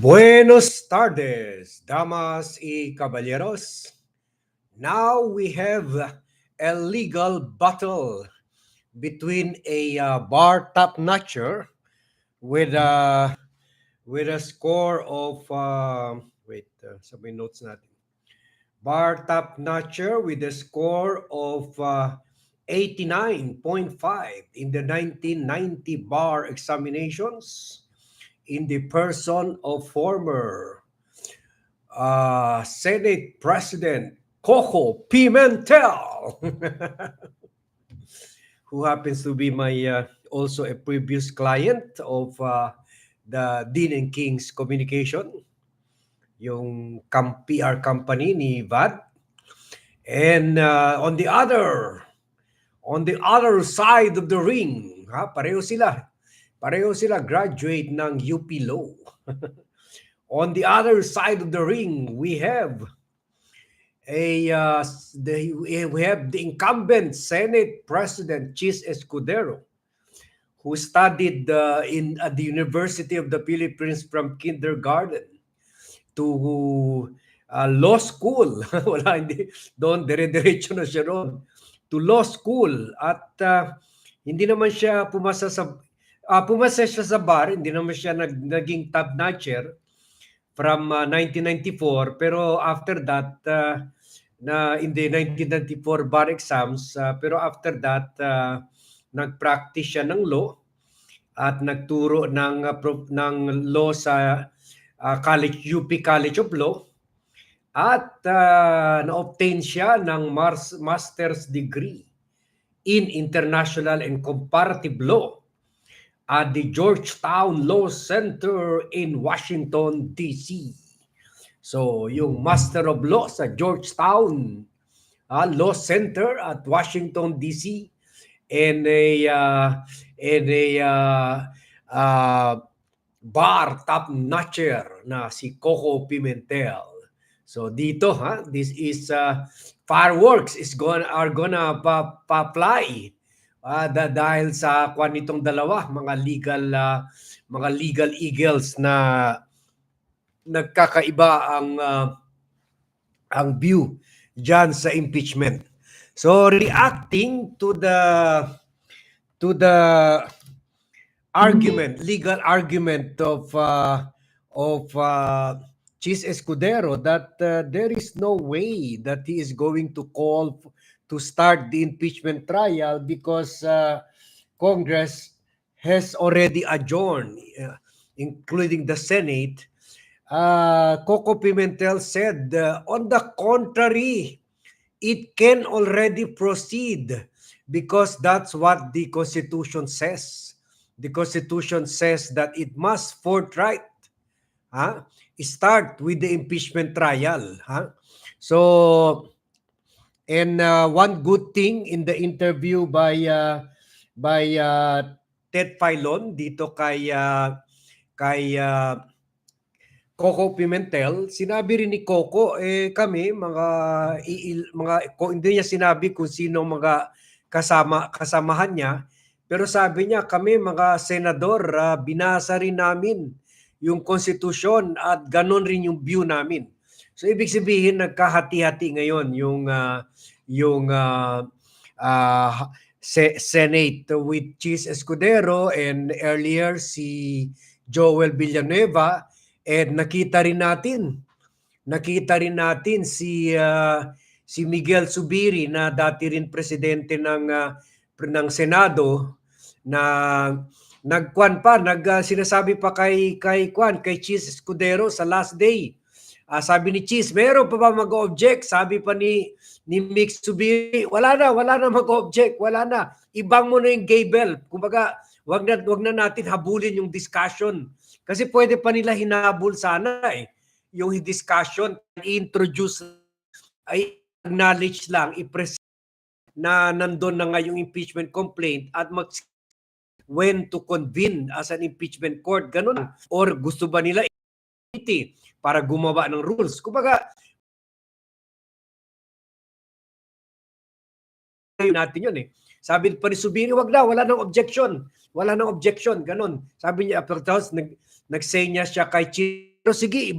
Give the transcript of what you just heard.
Buenos tardes, damas y caballeros. Now we have a legal battle between a uh, bar top notcher with a with a score of uh, wait, uh, sabi notes natin. Bar top notcher with a score of uh, 89.5 in the 1990 bar examinations in the person of former uh, Senate President Coco Pimentel, who happens to be my uh, also a previous client of uh, the Dean and King's Communication, yung PR company ni VAD. And uh, on the other, on the other side of the ring, ha, pareho sila. Pareho sila graduate ng UP Law. on the other side of the ring, we have a uh, the, we have the incumbent Senate President Chis Escudero, who studied uh, in at the University of the Philippines from kindergarten to uh, law school. Wala hindi doon dire-diretso na siya roon to law school at uh, hindi naman siya pumasa sa uh, pumasa siya sa bar, hindi naman siya nag, naging top notcher from uh, 1994 pero after that uh, na in the 1994 bar exams uh, pero after that uh, nag-practice siya ng law at nagturo ng uh, ng law sa uh, College UP College of Law. At uh, na-obtain siya ng mars- master's degree in international and comparative law at the Georgetown Law Center in Washington, D.C. So, yung Master of Law sa Georgetown ah, Law Center at Washington, D.C. and a, uh, and a uh, uh, bar top notcher na si Coco Pimentel. So dito ha, this is uh, fireworks is gonna are gonna pa, pa-fly Ah, da, dahil sa kwan nitong dalawa, mga legal ah, mga legal eagles na nagkakaiba ang ah, ang view diyan sa impeachment. So reacting to the to the argument, legal argument of uh, of uh, Chis Escudero that uh, there is no way that he is going to call to start the impeachment trial because uh, Congress has already adjourned, uh, including the Senate. Uh, Coco Pimentel said, uh, on the contrary, it can already proceed because that's what the Constitution says. The Constitution says that it must forthright huh, start with the impeachment trial. Huh? So, and uh, one good thing in the interview by uh, by uh, Ted Filon dito kay uh, kay uh, Coco Pimentel, sinabi rin ni Coco eh kami mga iil, mga hindi niya sinabi kung sino mga kasama kasamahan niya, pero sabi niya kami mga senador ah, binasa rin namin yung konstitusyon at ganon rin yung view namin. So ibig sabihin nagkahati-hati ngayon yung ah, yung ah, ah, Se- Senate with Chis Escudero and earlier si Joel Villanueva. And nakita rin natin nakita rin natin si ah, si Miguel Subiri na dati rin presidente ng pre- ng Senado na nagkwan pa nag ah, sinasabi pa kay kay kwan kay Chis Escudero sa last day Ah, sabi ni Cheese, meron pa ba mag-object? Sabi pa ni ni Mix Subiri, wala na, wala na mag-object, wala na. Ibang mo na yung gable. Kumbaga, wag na wag na natin habulin yung discussion. Kasi pwede pa nila hinabol sana eh. Yung discussion, introduce ay acknowledge lang, i-present na nandun na nga yung impeachment complaint at mag when to convene as an impeachment court, ganun. Or gusto ba nila committee para gumawa ng rules. Kumbaga, natin yun eh. Sabi pa ni Subiri, wag na, wala nang objection. Wala nang objection, ganun. Sabi niya, tapos nag, nag-say niya siya kay Chief Pero sige,